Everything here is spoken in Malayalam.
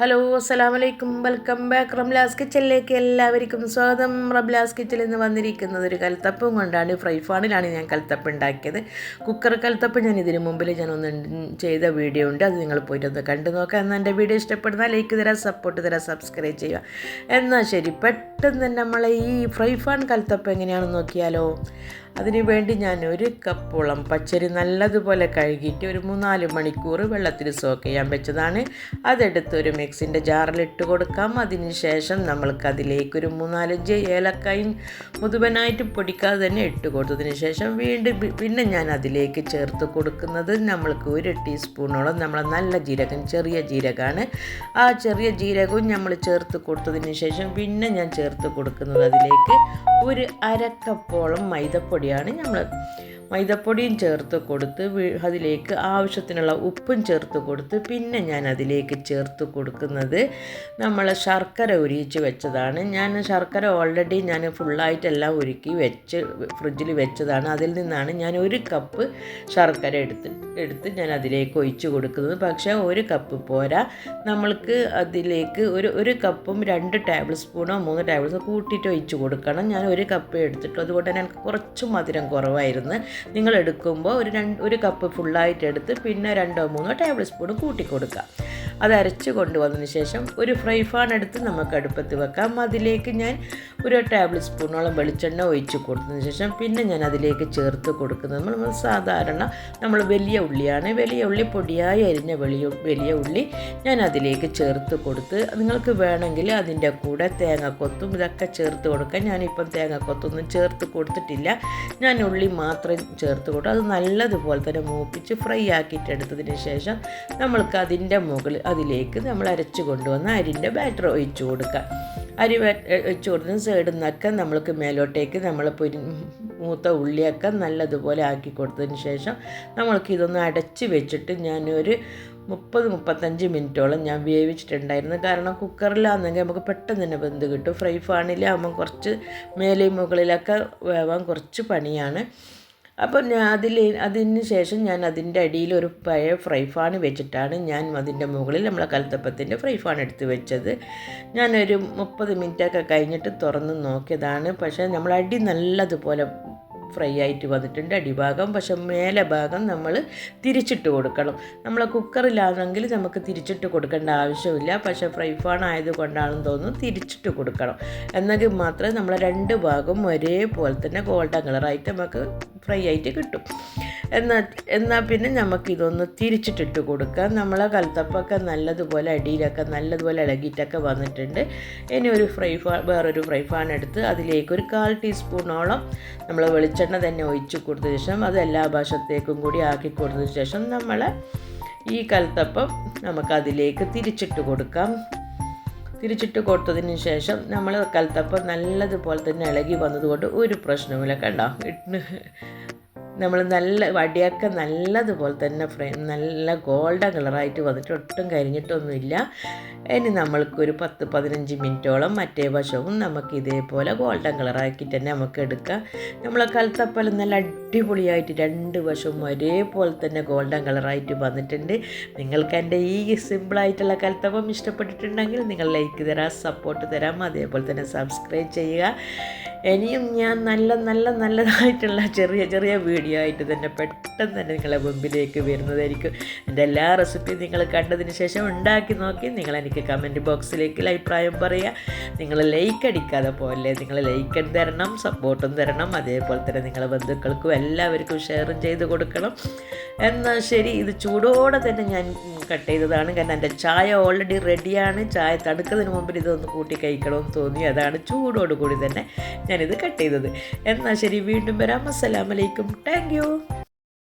ഹലോ അസ്സാം വലൈക്കും വെൽക്കം ബാക്ക് റംലാസ് കിച്ചനിലേക്ക് എല്ലാവർക്കും സ്വാഗതം. റംലാസ് കിച്ചനിൽ നിന്ന് വന്നിരിക്കുന്നത് ഒരു കൽത്തപ്പും കൊണ്ടാണ്. ഫ്രൈ ഫാണിലാണ് ഞാൻ കൽത്തപ്പ് ഉണ്ടാക്കിയത്. കുക്കർ കൽത്തപ്പ് ഞാൻ ഇതിന് മുമ്പിൽ ഞാൻ ഒന്ന് ചെയ്ത വീഡിയോ ഉണ്ട്. അത് നിങ്ങൾ പോയിട്ട് ഒന്ന് കണ്ടു നോക്കാം എന്നാൽ എന്റെ വീഡിയോ ഇഷ്ടപ്പെടുന്ന ലൈക്ക് തരാം സപ്പോർട്ട് തരാം സബ്സ്ക്രൈബ് ചെയ്യുക. എന്നാൽ ശരി പെട്ടെന്ന് നമ്മളെ ഈ ഫ്രൈ ഫാൺ കൽത്തപ്പ് എങ്ങനെയാണെന്ന് നോക്കിയാലോ. അതിന് വേണ്ടി ഞാൻ ഒരു കപ്പോളം പച്ചരി നല്ലതുപോലെ കഴുകിയിട്ട് ഒരു മൂന്നാൽ മണിക്കൂർ വെള്ളത്തിൽ സോക്ക് ചെയ്യാൻ വെച്ചതാണ്. അതെടുത്ത് ഒരു മിക്സിന്റെ ജാറിലിട്ട് കൊടുക്കാം. അതിന് ശേഷം നമ്മൾക്ക് അതിലേക്ക് ഒരു മൂന്നാലഞ്ച് ഏലക്കായും മുതുവനായിട്ട് പൊടിക്കാതെ തന്നെ ഇട്ട് കൊടുത്തതിന് ശേഷം വീണ്ടും പിന്നെ ഞാൻ അതിലേക്ക് ചേർത്ത് കൊടുക്കുന്നത് നമ്മൾക്ക് ഒരു ടീസ്പൂണോളം നമ്മൾ നല്ല ജീരകം ചെറിയ ജീരകമാണ്. ആ ചെറിയ ജീരകവും നമ്മൾ ചേർത്ത് കൊടുത്തതിന് ശേഷം പിന്നെ ഞാൻ ചേർത്ത് കൊടുക്കുന്നത് അതിലേക്ക് ഒരു അരക്കപ്പോളം മൈദപ്പൊടിയാണ് നമ്മൾ മൈദപ്പൊടിയും ചേർത്ത് കൊടുത്ത് അതിലേക്ക് ആവശ്യത്തിനുള്ള ഉപ്പും ചേർത്ത് കൊടുത്ത് പിന്നെ ഞാൻ അതിലേക്ക് ചേർത്ത് കൊടുക്കുന്നത് നമ്മൾ ശർക്കര ഉരിയിച്ച് വെച്ചതാണ്. ഞാൻ ശർക്കര ഓൾറെഡി ഞാൻ ഫുള്ളായിട്ടെല്ലാം ഉരുക്കി വെച്ച് ഫ്രിഡ്ജിൽ വെച്ചതാണ്. അതിൽ നിന്നാണ് ഞാൻ ഒരു കപ്പ് ശർക്കര എടുത്ത് എടുത്ത് ഞാൻ അതിലേക്ക് ഒഴിച്ച് കൊടുക്കുന്നത്. പക്ഷേ ഒരു കപ്പ് പോരാ. നമ്മൾക്ക് അതിലേക്ക് ഒരു ഒരു കപ്പും രണ്ട് ടേബിൾ സ്പൂണോ മൂന്ന് ടേബിൾ സ്പൂണോ കൂട്ടിയിട്ട് ഒഴിച്ച് കൊടുക്കണം. ഞാൻ ഒരു കപ്പ് എടുത്തിട്ട് അതുകൊണ്ട് തന്നെ എനിക്ക് കുറച്ച് മധുരം കുറവായിരുന്നു. നിങ്ങൾ എടുക്കുമ്പോൾ ഒരു രണ്ട് ഒരു കപ്പ് ഫുള്ളായിട്ട് എടുത്ത് പിന്നെ രണ്ടോ മൂന്നോ ടേബിൾ സ്പൂൺ കൂട്ടി കൊടുക്കുക. അത് അരച്ച് കൊണ്ടുവന്നതിന് ശേഷം ഒരു ഫ്രൈ ഫാൻ എടുത്ത് നമുക്ക് അടുപ്പത്ത് വെക്കാം. അതിലേക്ക് ഞാൻ ഒരു ടേബിൾ സ്പൂണോളം വെളിച്ചെണ്ണ ഒഴിച്ച് കൊടുത്തതിന് ശേഷം പിന്നെ ഞാൻ അതിലേക്ക് ചേർത്ത് കൊടുക്കുന്നത് നമ്മൾ സാധാരണ നമ്മൾ വലിയ ഉള്ളിയാണ്. വലിയ ഉള്ളി പൊടിയായി അരിഞ്ഞ വലിയ വലിയ ഉള്ളി ഞാൻ അതിലേക്ക് ചേർത്ത് കൊടുത്ത് നിങ്ങൾക്ക് വേണമെങ്കിൽ അതിന്റെ കൂടെ തേങ്ങക്കൊത്തും ഇതൊക്കെ ചേർത്ത് കൊടുക്കാം. ഞാനിപ്പം തേങ്ങക്കൊത്തൊന്നും ചേർത്ത് കൊടുത്തിട്ടില്ല. ഞാൻ ഉള്ളി മാത്രം ചേർത്ത് കൊടുത്തു. അത് നല്ലതുപോലെ തന്നെ മൂപ്പിച്ച് ഫ്രൈ ആക്കിയിട്ട് എടുത്തതിന് ശേഷം നമ്മൾക്ക് അതിന്റെ മുകളിൽ അതിലേക്ക് നമ്മൾ അരച്ച് കൊണ്ടുവന്ന അരിന്റെ ബാറ്റർ ഒഴിച്ചു കൊടുക്കുക. അരി വെ- ഒഴിച്ച് കൊടുത്തതിന് സൈഡിൽ നിന്നൊക്കെ നമ്മൾക്ക് മേലോട്ടേക്ക് നമ്മൾ പൊരി മൂത്ത ഉള്ളിയൊക്കെ നല്ലതുപോലെ ആക്കി കൊടുത്തതിന് ശേഷം നമ്മൾക്ക് ഇതൊന്ന് അടച്ച് വെച്ചിട്ട് ഞാനൊരു മുപ്പത് മുപ്പത്തഞ്ച് മിനിറ്റോളം ഞാൻ വേവിച്ചിട്ടുണ്ടായിരുന്നു. കാരണം കുക്കറിലാണെങ്കിൽ നമുക്ക് പെട്ടെന്ന് തന്നെ വെന്ത് കിട്ടും. ഫ്രൈ ഫാണിലാകുമ്പോൾ കുറച്ച് മേലെയും മുകളിലൊക്കെ വേവാൻ കുറച്ച് പണിയാണ്. അപ്പോൾ ഞാൻ അതിൽ അതിന് ശേഷം ഞാൻ അതിന്റെ അടിയിൽ ഒരു പഴയ ഫ്രൈ ഫാൻ വെച്ചിട്ടാണ് ഞാൻ അതിന്റെ മുകളിൽ നമ്മളെ കൽത്തപ്പത്തിന്റെ ഫ്രൈ ഫാൻ എടുത്ത് വെച്ചത്. ഞാനൊരു മുപ്പത് മിനിറ്റൊക്കെ കഴിഞ്ഞിട്ട് തുറന്ന് നോക്കിയതാണ്. പക്ഷേ നമ്മൾ അടി നല്ലതുപോലെ ഫ്രൈ ആയിട്ട് വന്നിട്ടുണ്ട്. അടിഭാഗം പക്ഷെ മേലെ ഭാഗം നമ്മൾ തിരിച്ചിട്ട് കൊടുക്കണം. നമ്മൾ കുക്കറിലാണെങ്കിൽ നമുക്ക് തിരിച്ചിട്ട് കൊടുക്കേണ്ട ആവശ്യമില്ല. പക്ഷെ ഫ്രൈ ഫാൺ ആയതുകൊണ്ടാണെന്ന് തോന്നുന്നു തിരിച്ചിട്ട് കൊടുക്കണം. എന്നെങ്കിൽ മാത്രമേ നമ്മൾ രണ്ട് ഭാഗം ഒരേപോലെ തന്നെ ഗോൾഡൻ കളറായിട്ട് നമുക്ക് ഫ്രൈ ആയിട്ട് കിട്ടും. എന്നാൽ എന്നാൽ പിന്നെ നമുക്ക് ഇതൊന്ന് തിരിച്ചിട്ടിട്ട് കൊടുക്കാം. നമ്മളെ കൽത്തപ്പൊക്കെ നല്ലതുപോലെ അടിയിലൊക്കെ നല്ലതുപോലെ ഇളകിയിട്ടൊക്കെ വന്നിട്ടുണ്ട്. ഇനി ഒരു ഫ്രൈ ഫാൻ വേറൊരു ഫ്രൈ ഫാൻ എടുത്ത് അതിലേക്ക് ഒരു കാൽ ടീസ്പൂണോളം നമ്മൾ വെളിച്ചെണ്ണ തന്നെ ഒഴിച്ച് കൊടുത്തതിന് ശേഷം അത് എല്ലാ ഭാഷത്തേക്കും കൂടി ആക്കി കൊടുത്തതിന് ശേഷം നമ്മൾ ഈ കൽത്തപ്പം നമുക്കതിലേക്ക് തിരിച്ചിട്ട് കൊടുക്കാം. തിരിച്ചിട്ട് കൊടുത്തതിന് ശേഷം നമ്മൾ കൽത്തപ്പം നല്ലതുപോലെ തന്നെ ഇളകി വന്നതുകൊണ്ട് ഒരു പ്രശ്നവുമില്ല. കണ്ടോ? നമ്മൾ നല്ല വടിയൊക്കെ നല്ലതുപോലെ തന്നെ ഫ്രൈ നല്ല ഗോൾഡൻ കളറായിട്ട് വന്നിട്ട് ഒട്ടും കരിഞ്ഞിട്ടൊന്നുമില്ല. ഇനി നമ്മൾക്കൊരു പത്ത് പതിനഞ്ച് മിനിറ്റോളം മറ്റേ വശവും നമുക്ക് ഇതേപോലെ ഗോൾഡൻ കളറാക്കിയിട്ട് തന്നെ നമുക്ക് എടുക്കാം. നമ്മളെ കൽത്തപ്പലം നല്ല അടിപൊളിയായിട്ട് രണ്ട് വശവും ഒരേപോലെ തന്നെ ഗോൾഡൻ കളറായിട്ട് വന്നിട്ടുണ്ട്. നിങ്ങൾക്ക് എന്റെ ഈ സിമ്പിളായിട്ടുള്ള കൽത്തപ്പം ഇഷ്ടപ്പെട്ടിട്ടുണ്ടെങ്കിൽ നിങ്ങൾ ലൈക്ക് തരാം സപ്പോർട്ട് തരാം അതേപോലെ തന്നെ സബ്സ്ക്രൈബ് ചെയ്യുക. ഇനിയും ഞാൻ നല്ല നല്ല നല്ലതായിട്ടുള്ള ചെറിയ ചെറിയ വീഡിയോ ആയിട്ട് തന്നെ പെട്ടെന്ന് തന്നെ നിങ്ങളെ മുമ്പിലേക്ക് വരുന്നതായിരിക്കും. എന്റെ എല്ലാ റെസിപ്പിയും നിങ്ങൾ കണ്ടതിന് ശേഷം ഉണ്ടാക്കി നോക്കി നിങ്ങൾ എനിക്ക് കമന്റ് ബോക്സിലേക്ക് അഭിപ്രായം പറയുക. നിങ്ങൾ ലൈക്ക് അടിക്കാതെ പോലെ നിങ്ങൾ ലൈക്ക് തരണം സപ്പോർട്ടും തരണം അതേപോലെ തന്നെ നിങ്ങളെ ബന്ധുക്കൾക്കും എല്ലാവർക്കും ഷെയർ ചെയ്ത് കൊടുക്കണം. എന്നാൽ ശരി ഇത് ചൂടോടെ തന്നെ ഞാൻ കട്ട് ചെയ്തതാണ്. കാരണം എന്റെ ചായ ഓൾറെഡി റെഡിയാണ് ചായ തണുക്കുന്നതിന് മുമ്പിൽ ഇതൊന്ന് കൂട്ടി കഴിക്കണമെന്ന് തോന്നി. അതാണ് ചൂടോടുകൂടി തന്നെ ഞാനിത് കട്ട് ചെയ്തത്. എന്നാൽ ശരി വീണ്ടും വരാം. അസ്സലാമലൈക്കും താങ്ക് യു